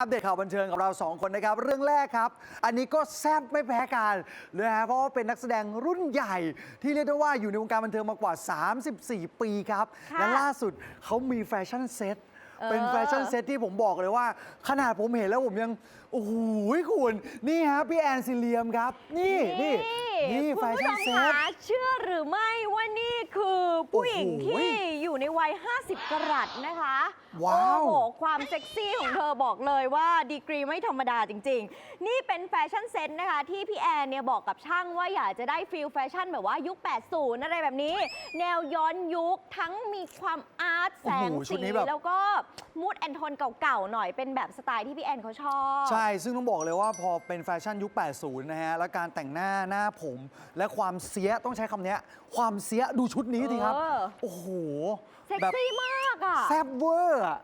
อัปเดตข่าวบันเทิงกับเราสองคนนะครับ เรื่องแรกครับ อันนี้ก็แซ่บไม่แพ้กันเลยฮะเพราะว่าเป็นนักแสดงรุ่นใหญ่ที่เรียกได้ว่าอยู่ในวงการบันเทิงมากว่า 34 ปีครับค่ะและล่าสุดเขามีแฟชั่นเซ็ตเออเป็นแฟชั่นเซ็ตที่ผมบอกเลยว่า ขนาดผมเห็นแล้วผมยัง โอ้โหคุณนี่ฮะพี่แอนซิเลียมครับ นี่นี่นี่แฟคุณผู้ชชั่นมเซ็ตคะเชื่อหรือไม่ว่านี่คือผู้หญิงโอ้โหที่อยู่ในวัย 50 กรัตนะคะว้าวโอ้โหความเซ็กซี่ของเธอบอกเลยว่าดีกรีไม่ธรรมดาจริง ๆ นี่เป็นแฟชั่นเซ็ตนะคะ ที่พี่แอนเนี่ยบอกกับช่างว่าอยากจะได้ฟิลแฟชั่นแบบว่ายุค 80 อะไรแบบนี้ แนวย้อนยุคทั้งมีความอาร์ตแสงโอ้โหชุสีดนี้แบบ แล้วก็มูดแอนโทนเก่าๆ หน่อยเป็นแบบสไตล์ที่พี่แอนเขาชอบ ใช่ ซึ่งต้องบอกเลยว่าพอเป็นแฟชั่นยุค 80 นะฮะ แล้วการแต่งหน้าหน้าผม และความเสียต้องใช้คำเนี้ย ความเสียดูชุดนี้สิครับ เออ โอ้โหเซ็กแบบซี่มากอะ แซบเวอร์อะ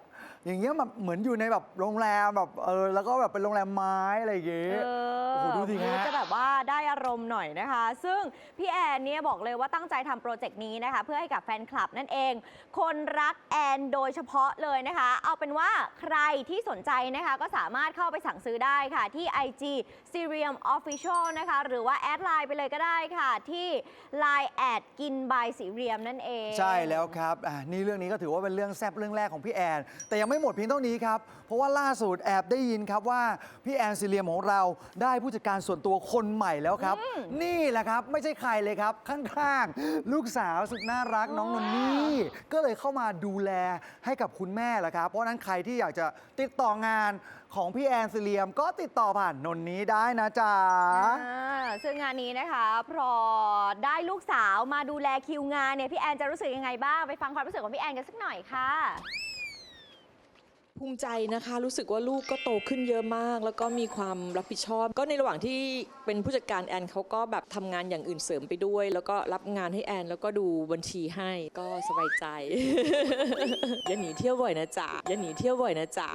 อย่างเงี้ยแบบเหมือนอยู่ในแบบโรงแรมแบบเออแล้วก็แบบเป็นโรงแรมไม้อะไรอย่างเงี้ยเอโอ้โหดูสิฮะ จะแบบว่าได้อารมณ์หน่อยนะคะ ซึ่งพี่แอนเนี่ยบอกเลยว่าตั้งใจทำโปรเจกต์นี้นะคะ เพื่อให้กับแฟนคลับนั่นเอง คนรักแอนโดยเฉพาะเลยนะคะ เอาเป็นว่าใครที่สนใจนะคะ ก็สามารถเข้าไปสั่งซื้อได้ค่ะ ที่ IG Serium Official นะคะ หรือว่าแอดไลน์ไปเลยก็ได้ค่ะ ที่ Line แอดกินบายสีเรียมนั่นเอง ใช่แล้วครับอะนี่เรื่องนี้ก็ถือว่าเป็นเรื่องแซบเรื่องแรกของพี่แอน แต่ยังไม่หมดเพียงเท่านี้ครับ เพราะว่าล่าสุดแอบได้ยินครับว่า พี่แอนซิเลียมของเราได้ผู้จัดการส่วนตัวคนใหม่แล้วครับ นี่แหละครับไม่ใช่ใครเลยครับ ข้างๆ ลูกสาวสุดน่ารักน้องนนนี่ก็เลยเข้ามาดูแลให้กับคุณแม่แหละครับ เพราะฉะนั้นใครที่อยากจะติดต่องานของพี่แอนซิเลียม ก็ติดต่อผ่านนนนี้ได้นะจ๊ะ อ่าซึ่งงานนี้นะคะพอได้ลูกสาวมาดูแลคิวงานเนี่ยพี่แอนจะรู้สึกยังไงบ้าง ไปฟังความรู้สึกของพี่แอนกันสักหน่อยค่ะ ภูมิใจนะคะรู้สึกว่าลูกก็โตขึ้นเยอะมาก แล้วก็มีความรับผิดชอบ ก็ในระหว่างที่เป็นผู้จัดการแอนเขาก็แบบทำงานอย่างอื่นเสริมไปด้วย แล้วก็รับงานให้แอน แล้วก็ดูบัญชีให้ก็สบายใจ อย่าหนีเที่ยวบ่อยนะจ๊ะอย่าหนีเที่ยวบ่อยนะจ๊ะ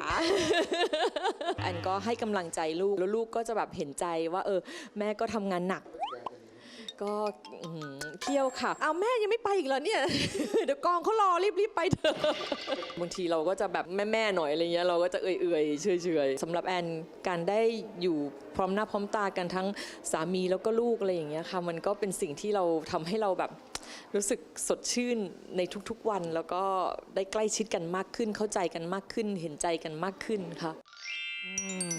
แอนก็ให้กำลังใจลูกแล้วลูกก็จะแบบเห็นใจว่าเออแม่ก็ทำงานหนัก ก็อื้อหือเที่ยวค่ะ เอาวแม่ยังไม่ไปอีกเหรอเนี่ย เดี๋ยวกองเขารอรีบๆไปเถอะ บางทีเราก็จะแบบแม่ๆหน่อยอะไรเงี้ยเราก็จะเอื่อยๆเฉยๆสำหรับแอนการได้อยู่พร้อมหน้าพร้อมตากันทั้งสามีแล้วก็ลูกอะไรอย่างเงี้ยค่ะ มันก็เป็นสิ่งที่เราทำให้เราแบบ รู้สึกสดชื่นในทุกๆวัน แล้วก็ได้ใกล้ชิดกันมากขึ้น เข้าใจกันมากขึ้น เห็นใจกันมากขึ้นค่ะนี่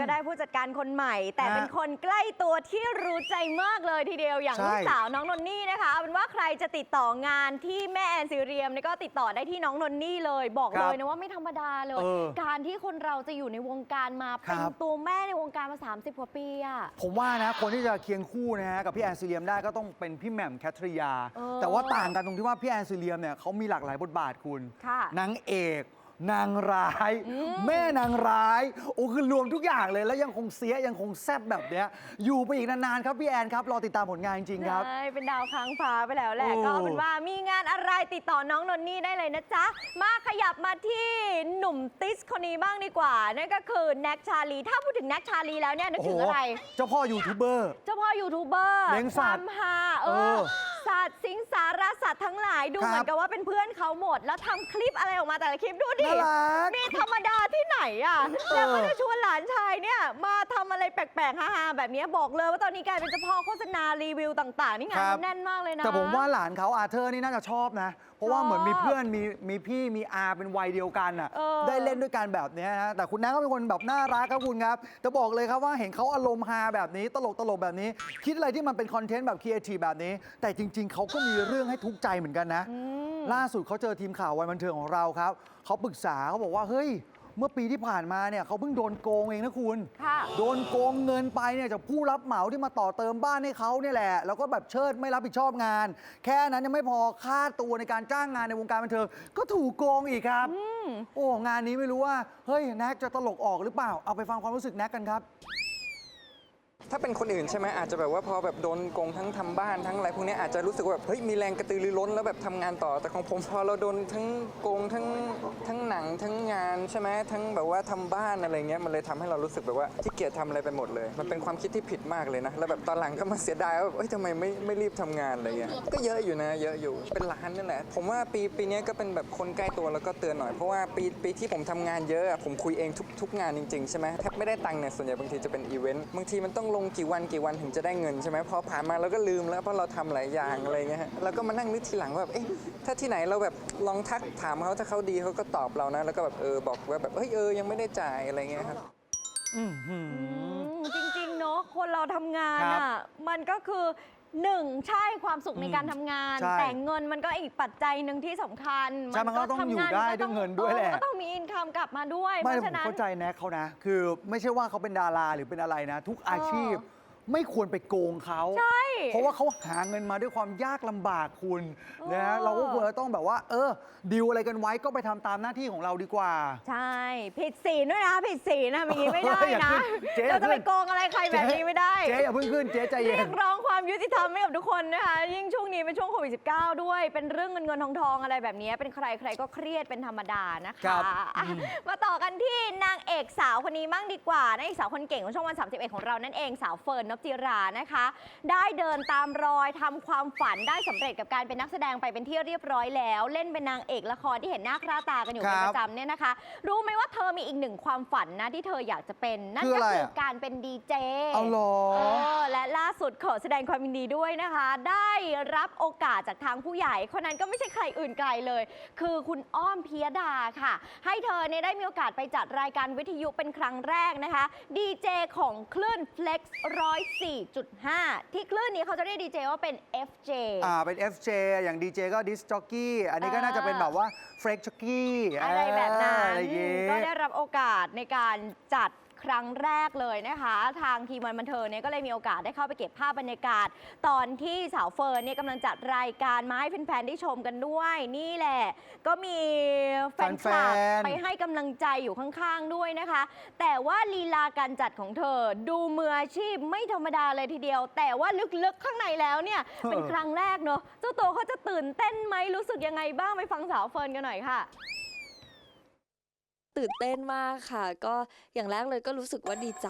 ก็ได้ผู้จัดการคนใหม่ แต่ฮะเป็นคนใกล้ตัวที่รู้ใจมากเลยทีเดียวอย่างใช่ลูกสาวน้องนนนี่นะคะเอาเป็นว่าใครจะติดต่องานที่แม่แอนซีเรียมเนี่ยก็ติดต่อได้ที่น้องนนนี่เลย บอกครัเลบยนะว่าไม่ธรรมดาเลยเออการที่คนเราจะอยู่ในวงการมาครัเป็นบตัวแม่ในวงการมา 30กว่าปีอะผมว่านะคนที่จะเคียงคู่นะฮะกับพี่แอนซิเลียมได้ก็ต้องเป็นพี่แหม่มแคทริยาเออแต่ว่าต่างกันตรงที่ว่าพี่แอนซิเลียมเนี่ยเขามีหลากหลายบทบาทคุณค่ะนางเอก นางร้ายอืมแม่นางร้าย โอ้คือรวมทุกอย่างเลยแล้วยังคงเสียยังคงแซบแบบเนี้ย อยู่ไปอีกนานๆครับพี่แอนครับ รอติดตามผลงานจริงๆครับ ใช่เป็นดาวค้างฟ้าไปแล้วแหละ โอ้ ก็เอาเป็นว่ามีงานอะไรติดต่อน้องนนนี่ได้เลยนะจ๊ะ มาขยับมาที่หนุ่มติสคนนี้บ้างดีกว่า นั่นก็คือแน็กชาลี ถ้าพูดถึงแน็กชาลีแล้วเนี่ยนึกโอ้โหถึงอะไร เจ้าพ่อยูทูบเบอร์ เจ้าพ่อยูทูบเบอร์เลี้ยงคสัวาตว์มฮาเอเอออ สัตว์สิงสารสัตว์ทั้งหลายดูครับเหมือนกับว่าเป็นเพื่อนเขาหมด แล้วทำคลิปอะไรออกมาแต่ละคลิปดูดิ น่ารัก มีธรรมดาที่ไหนอะเออแล้วก็จะชวนหลานชายเนี่ยมาทำอะไรแปลกๆฮาๆแบบนี้บอกเลยว่าตอนนี้กลายเป็นเจ้าพ่อโฆษณารีวิวต่างๆ นี่งานครับ แน่นมากเลยนะ แต่ผมว่าหลานเขาอาเธอร์นี่น่าจะชอบนะ เพราะว่าชอบเหมือนมีเพื่อนมีมีพี่มีอาเป็นวัยเดียวกันอะเออ ได้เล่นด้วยกันแบบเนี้ยนะแต่คุณน้าก็เป็นคนแบบน่ารักครับคุณครับแต่บอกเลยครับว่าเห็นเขาอารมณ์ฮาแบบนี้ตลกตลกแบบนี้ คิดอะไรที่มันเป็นคอนเทนต์แบบครีเอทีฟแบบนี้ แต่จริง ๆเขาก็มีเรื่องให้ทุกข์ใจเหมือนกันนะ อืม ล่าสุดเขาเจอทีมข่าววันบันเทิงของเราครับ เขาปรึกษาเขาบอกว่า เฮ้ย เมื่อปีที่ผ่านมาเนี่ยเขาเพิ่งโดนโกงเองนะคุณ ค่ะ โดนโกงเงินไปเนี่ยจากผู้รับเหมาที่มาต่อเติมบ้านให้เขาเนี่ยแหละ แล้วก็แบบเชิดไม่รับผิดชอบงาน แค่นั้นยังไม่พอค่าตัวในการจ้างงานในวงการบันเทิงก็ถูกโกงอีกครับ โอ้งานนี้ไม่รู้ว่า เฮ้ยแน็กจะตลกออกหรือเปล่า เอาไปฟังความรู้สึกแน็กกันครับ ถ้าเป็นคนอื่นใช่ไหมอาจจะแบบว่าพอแบบโดนโกงทั้งทำบ้านทั้งอะไรพวกนี้อาจจะรู้สึกว่าแบบเฮ้ยมีแรงกระตือรือร้นแล้วแบบทำงานต่อแต่ของผมพอเราโดนทั้งโกงทั้งทั้งหนังทั้งงานใช่ไหมทั้งแบบว่าทำบ้านอะไรเงี้ยมันเลยทำให้เรารู้สึกแบบว่าขี้เกียจทำอะไรไปหมดเลย มันเป็นความคิดที่ผิดมากเลยนะแล้วแบบตอนหลังก็มาเสียดายว่าเอ้ยทำไมไม่ไม่รีบทำงานอะไรเงี้ยก็เยอะอยู่นะ เยอะอยู่เป็นล้านนี่แหละผมว่าปีปีนี้ก็เป็นแบบคนใกล้ตัวแล้วก็เตือนหน่อยเพราะว่าปีปีที่ผมทำงานเยอะอะผมคุยเองทุกทุกงานจริงๆใช่ไหมแทบไม่ได้ตังค์เนี่ยส่วนใหญ่บางทีจะเป็นอีเวนต์บางทีมันต้องลงกี่วันกี่วันถึงจะได้เงินใช่ไหมพอผ่านมาเราก็ลืมแล้วเพราะเราทำหลายอย่างอะไรเงี้ยฮะแล้วก็มานั่งนึกทีหลังว่าแบบเอ๊ะถ้าที่ไหนเราแบบลองทักถามเขาถ้าเขาดีเขาก็ตอบเรานะ แล้วก็แบบเออบอกว่าแบบเฮ้ยเออยังไม่ได้จ่ายอะไรเงี้ยครับอื้อหืออืมจริงๆเนอะคนเราทำงานครับอะมันก็คือ หนึ่งใช่ความสุขในอืมการทำงาน ใช่แต่เงินมันก็อีกปัจจัยหนึ่งที่สำคัญใช่มันก็ต้องอยู่ได้ด้วยเงินด้วยแหละ เออก็ต้องมีอินคัมกลับมาด้วย เพไม่ราะผฉะมนั้น เข้าใจแน็กเขานะ คือไม่ใช่ว่าเขาเป็นดาราหรือเป็นอะไรนะ ทุกอาชีพ ไม่ควรไปโกงเขา ใช่ เพราะว่าเขาหาเงินมาด้วยความยากลำบากคุณนะเออ เราก็ควรจะต้องแบบว่า เออดีลอะไรกันไว้ก็ไปทำตามหน้าที่ของเราดีกว่า ใช่ ผิดศีลด้วยนะ ผิดศีลนะอย่างนี้ไม่ได้อย่านะขึ้นเจ๊อย่าเราจะไปขึ้น โกงอะไรใครแบบนี้ไม่ได้ เจ๊อย่าเพิ่งขึ้นเจ๊ใจเย็เรียนกร้องความยุติธรรมให้กับทุกคนนะคะ ยิ่งช่วงนี้เป็นช่วงโควิด -19 ด้วย เป็นเรื่องเงินเงินทองทองอะไรแบบนี้เป็นใครใครก็เครียดเป็นธรรมดานะครัคะบอะมาต่อกันที่นางเอกสาวคนนี้มั่งดีกว่า นางเอกสาวคนเก่งของช่องวัน31 ของเรานั่นเองสาวเฟิร์นนพจิรานะคะ ได้เดินตามรอยทำความฝันได้สำเร็จกับการเป็นนักแสดงไปเป็นที่เรียบร้อยแล้ว เล่นเป็นนางเอกละครที่เห็นหน้าค่าตากันอยู่ครัเป็นบประจำเนี่ยนะคะ รู้ไหมว่าเธอมีอีกหนึ่งความฝันนะที่เธออยากจะเป็นนั่นคือก็อะไรคืออะ การเป็นดีเจ เอาเหรอ เออและล่าสุดขอแสดงความยินดีด้วยนะคะ ได้รับโอกาสจากทางผู้ใหญ่ คนนั้นก็ไม่ใช่ใครอื่นไกลเลย คือคุณอ้อมพิยดาค่ะ ให้เธอเนี่ยได้มีโอกาสไปจัดรายการวิทยุเป็นครั้งแรกนะคะ ดีเจของคลื่น Flex 104.5 ที่คลื่นนี้เขาจะเรียกดีเจว่าเป็น FJ อ่าเป็น FJ อย่าง DJ ก็ดิสจ็อกกี้อันนี้ก็เออน่าจะเป็นแบบว่าเฟรกจ็อกกี้อะไรแบบนั้นอะไรอย่างงี้ก็ได้รับโอกาสในการจัด ครั้งแรกเลยนะคะ ทางทีมวันบันเทิงเนี่ยก็เลยมีโอกาสได้เข้าไปเก็บภาพบรรยากาศ ตอนที่สาวเฟิร์นเนี่ยกำลังจัดรายการมาให้แฟนๆได้ชมกันด้วยนี่แหละ ก็มีแฟนคลับแฟนๆ ไปให้กำลังใจอยู่ข้างๆด้วยนะคะ แต่ว่าลีลาการจัดของเธอดูมืออาชีพไม่ธรรมดาเลยทีเดียว แต่ว่าลึกๆข้างในแล้วเนี่ยเป็นครั้งแรกเนอะเจ้าตัวเขาจะตื่นเต้นไหมรู้สึกยังไงบ้างไปฟังสาวเฟิร์นกันหน่อยค่ะ ตื่นเต้นมากค่ะ ก็อย่างแรกเลยก็รู้สึกว่าดีใจ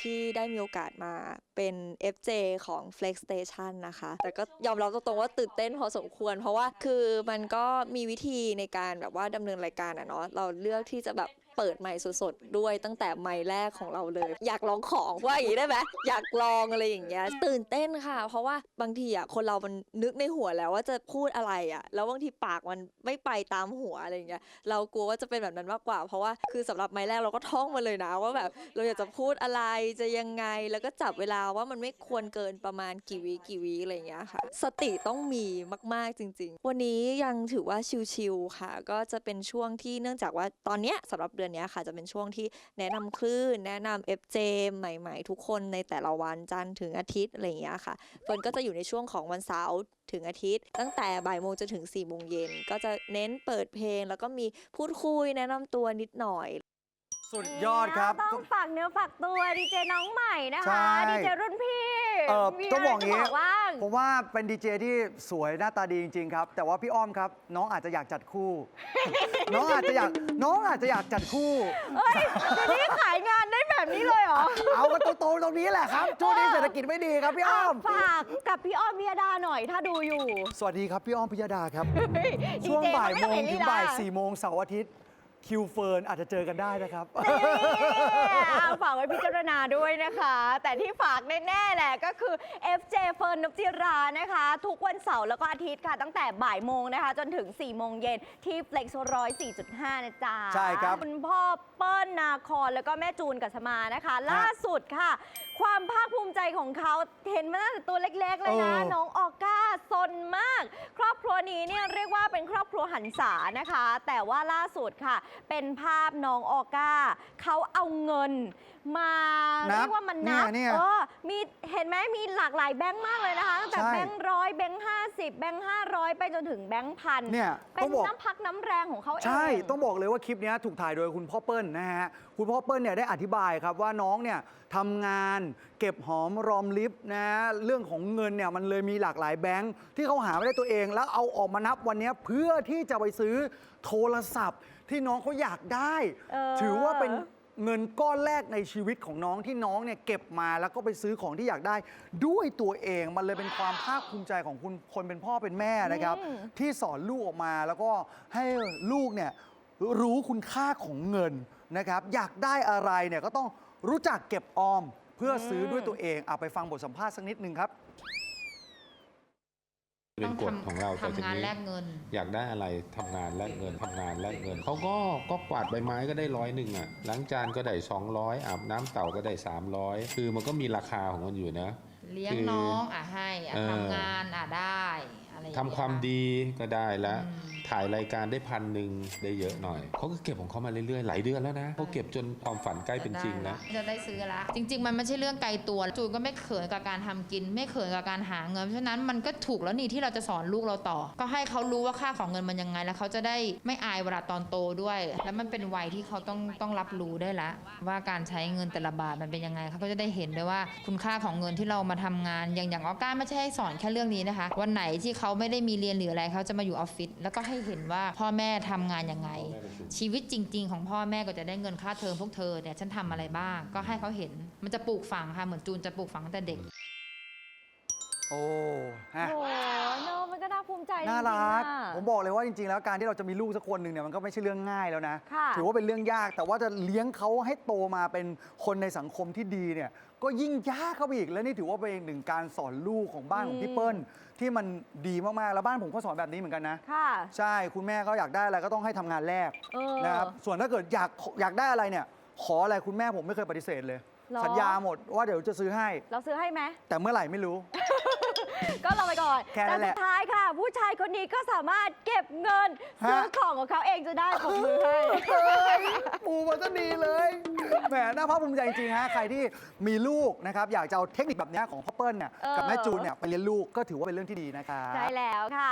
ที่ได้มีโอกาสมาเป็น FJ ของ Flex Station นะคะ แต่ก็ยอมรับตรงๆว่าตื่นเต้นพอสมควร เพราะว่าคือมันก็มีวิธีในการแบบว่าดำเนินรายการอะเนาะเราเลือกที่จะแบบ เปิดใหม่สดๆด้วยตั้งแต่ไมค์แรกของเราเลย อยากลองของว่าอย่างนี้ได้ไหมอยากลองอะไรอย่างเงี้ยตื่นเต้นค่ะ เพราะว่าบางทีอะคนเรามันนึกในหัวแล้วว่าจะพูดอะไรอะ แล้วบางทีปากมันไม่ไปตามหัวอะไรอย่างเงี้ยเรากลัวว่าจะเป็นแบบนั้นมากกว่า เพราะว่าคือสำหรับไม้แรกเราก็ท่องมาเลยนะว่าแบบเราอยากจะพูดอะไรจะยังไงแล้วก็จับเวลาว่ามันไม่ควรเกินประมาณกี่วิกี่วิอะไรอย่างเงี้ยค่ะ สติต้องมีมากๆจริง ๆ วันนี้ยังถือว่าชิลๆค่ะ ก็จะเป็นช่วงที่เนื่องจากว่าตอนเนี้ยสำหรับดือนเนี้ยค่ะจะเป็นช่วงที่แนะนำคลื่น แนะนำ FJ ใหม่ๆ ทุกคนในแต่ละวันจันทร์ถึงอาทิตย์อะไรอย่างเงี้ยค่ะเฟิร์นก็จะอยู่ในช่วงของวันเสาร์ถึงอาทิตย์ ตั้งแต่บ่ายโมงจนถึง4ี่โมงเย็นก็จะเน้นเปิดเพลง แล้วก็มีพูดคุยแนะนำตัวนิดหน่อยสุดยอดครับ ต้องฝากเนื้อฝากตัวดีเจน้องใหม่นะใช่คะ ดีเจรุ่นพี่ เออมีต้องบอกะไรงี้จะบ้าง ผมว่าเป็นดีเจที่สวยหน้าตาดีจริงๆครับ แต่ว่าพี่อ้อมครับ น้องอาจจะอยากจัดคู่ น้องอาจจะอยากน้องอาจจะอยากจัดคู่ เอ้ยเดี๋ยวนี้ขายงานได้แบบนี้เลยเหรอเอากันโตๆตรงนี้แหละครับช่วงนี้เศรษฐกิจไม่ดีครับพี่อ้อม ฝากกับพี่อ้อมพิยดาหน่อยถ้าดูอยู่สวัสดีครับพี่อ้อมพิยดาครับ เฮ้ยช่วง DJ บ่ายโมงนไเห็นถึงลีล บ่ายสี่โมงเสาร์อาทิตย์ คิวเฟิร์นอาจจะเจอกันได้นะครับอะฝากไว้พิจารณาด้วยนะคะ แต่ที่ฝากแน่ๆแหละก็คือ FJ เฟิร์นนพจิรานะคะ ทุกวันเสาร์แล้วก็อาทิตย์ค่ะ ตั้งแต่บ่ายโมงนะคะ จนถึง 4 โมงเย็นที่ Flex 104.5 นะจ๊ะใช่ครับ คุณพ่อเปิ้ลนาคอนแล้วก็แม่จูนกัสมานะคะ ล่าสุดค่ะความภาคภูมิใจของเขาเห็นมาตั้งแต่ตัวเล็กๆเลยนะ เออน้องออก้าซนมาก ครอบครัวนี้เนี่ยเรียกว่าเป็นครอบครัวหันษานะคะ แต่ว่าล่าสุดค่ะ เป็นภาพน้องออก้าเขาเอาเงินมานับเรียกว่ามันนับเนี่ยเนี่ยเออมีเห็นไหมมีหลากหลายแบงค์มากเลยนะคะตั้งแต่ใช่แบงค์ร้อยแบงค์ห้าสิบแบงค์ห้าร้อยไปจนถึงแบงค์พันเนี่ยเป็ต้อนงบอก น้ำพักน้ำแรงของเขาเอง ใช่ ต้องบอกเลยว่าคลิปเนี้ยถูกถ่ายโดยคุณพ่อเปิ้ลนะฮะ คุณพ่อเปิ้ลเนี่ยได้อธิบายครับว่าน้องเนี่ยทำงานเก็บหอมรอมริบนะ เรื่องของเงินเนี่ยมันเลยมีหลากหลายแบงค์ที่เขาหาไม่ได้ตัวเอง แล้วเอาออกมานับวันเนี้ยเพื่อที่จะไปซื้อโทรศัพท์ที่น้องเขาอยากได้ เออ ถือว่าเป็น เงินก้อนแรกในชีวิตของน้องที่น้องเนี่ยเก็บมาแล้วก็ไปซื้อของที่อยากได้ ด้วยตัวเองมันเลยเป็นความภาคภูมิใจของคุณคนเป็นพ่อเป็นแม่นะครับอืมที่สอนลูกออกมาแล้วก็ให้ลูกเนี่ยรู้คุณค่าของเงินนะครับ อยากได้อะไรเนี่ยก็ต้องรู้จักเก็บออม เพื่อซื้อด้วยตัวเองเอาไปฟังบทสัมภาษณ์สักนิดนึงครับ เป็นกฎของเราต่อจากทำงานนี้แลกเงินอยากได้อะไรทำงานแลกเงินทำงานแลกเงินเขาก็ก็กวาดใบไม้ก็ได้ร้อยหนึ่งอะล้างจานก็ได้200อาบน้ำเต่าก็ได้ 300 คือมันก็มีราคาของมันอยู่นะ เลี้ยงคือน้องอะให้อะเออทำงานอะได้อะไรอย่งทำเงี้ยความดีก็ได้แล้วอืม ถ่ายรายการได้พันหนึ่งได้เยอะหน่อย เขาก็เก็บของเขามาเรื่อยๆ หลายเดือนแล้วนะเขาเก็บจนความฝันใกล้เป็นจริงแล้ว จะได้ซื้อละจริง ๆ มันไม่ใช่เรื่องไกลตัวจูนก็ไม่เขินกับการทำกิน ไม่เขินกับการหาเงินเพราะฉะนั้นมันก็ถูกแล้วนี่ที่เราจะสอนลูกเราต่อ ก็ให้เขารู้ว่าค่าของเงินมันยังไง แล้วเขาจะได้ไม่อายเวลาตอนโตด้วย แล้วมันเป็นวัยที่เขาต้องต้องรับรู้ได้ละ ว่าการใช้เงินแต่ละบาทมันเป็นยังไงเขาก็จะได้เห็นด้วยว่าคุณค่าของเงินที่เรามาทำงาน อย่างอย่างออก้าไม่ใช่ให้สอนแค่เรื่องนี้นะคะ วันไหนที่เขาไม่ได้มีเรียนหรืออะไรเขาจะมาอยู่ออฟฟิศแล้วก็ให้เห็นว่าพ่อแม่ทำงานยังไง ชีวิตจริง ๆ ของพ่อแม่ก็จะได้เงินค่าเทอมพวกเธอเนี่ยฉันทำอะไรบ้าง ก็ให้เขาเห็นมันจะปลูกฝังค่ะเหมือนจูนจะปลูกฝังตั้งแต่เด็ก โอ้ฮะโอ้โหเนอะมันก็น่าภูมิใจจน่าริงรัๆกอะ ผมบอกเลยว่าจริง ๆ แล้วการที่เราจะมีลูกสักคนหนึ่งเนี่ยมันก็ไม่ใช่เรื่องง่ายแล้วนะ ค่ะ ถือว่าเป็นเรื่องยากแต่ว่าจะเลี้ยงเขาให้โตมาเป็นคนในสังคมที่ดีเนี่ย ก็ยิ่งยากเข้าไปอีก และนี่ถือว่าเป็นอีกหนึ่งการสอนลูกของบ้านของพี่เปิ้ลที่มันดีมากๆ แล้วบ้านผมก็สอนแบบนี้เหมือนกันนะ ค่ะ ใช่คุณแม่ก็อยากได้อะไรก็ต้องให้ทำงานแรกเออนะครับส่วนถ้าเกิดอยากอยากได้อะไรเนี่ย ขออะไรคุณแม่ผมไม่เคยปฏิเสธเลย หรอ สัญญาหมดว่าเดี๋ยวจะซื้อให้ เราซื้อให้ไหมแต่เมื่อไหร่ไม่รู้ ก็รอไปก่อนแค่นั้แต่นแหสุละ ดท้ายค่ะ ผู้ชายคนนี้ก็สามารถเก็บเงินฮะซื้อของของเขาเองจะได้ปรบมือให้เฮ้ยปูมาซะดีเลย แหมน่าภาคภูมิใจจริงๆฮะ ใครที่มีลูกนะครับ อยากจะเอาเทคนิคแบบเนี้ยของพ่อเปิ้ลเนี่ยเออกับแม่จูนเนี่ยไปเรียนลูกก็ถือว่าเป็นเรื่องที่ดีนะครับ ใช่แล้วค่ะ